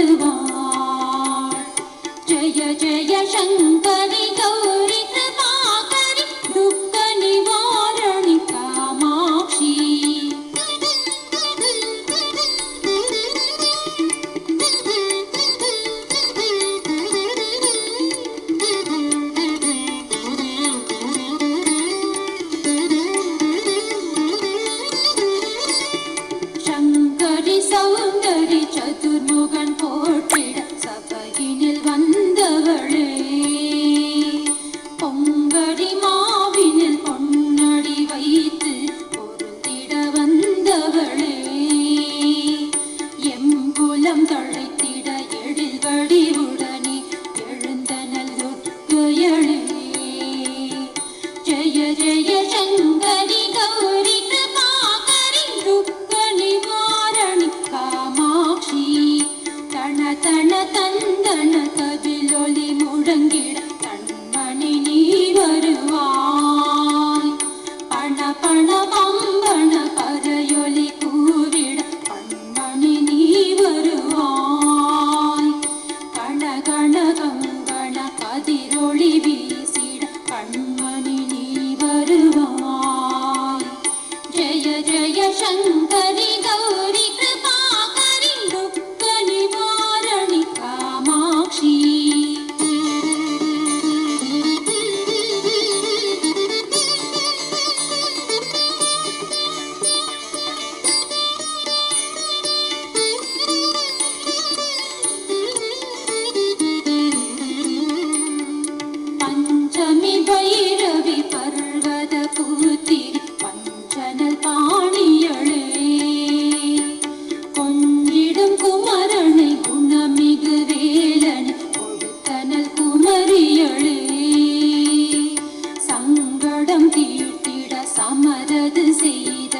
you want. Sabari சதுர்முகன் போற்றிட சபையினில் வந்தவளே பொங்கடி மாவினில் பொன்னடி வைத்து பொருந்திட வந்தவளே எம்புலம் தொழைத்திட எழில் வடிவுடனே எழுந்தனல் ஒற்கையளே ஜெய ஜெய சங்கரி தன தந்தன தவிலொலி முழங்கிட தன்மணி நீ வருவான் பண பண பம்பண பறையொலி கூவிட பன்மணி நீ வருவான் கண கண கங்கண கதிரொளி வீசிட கண்மணி நீ வருவான் செய்த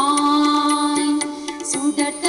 that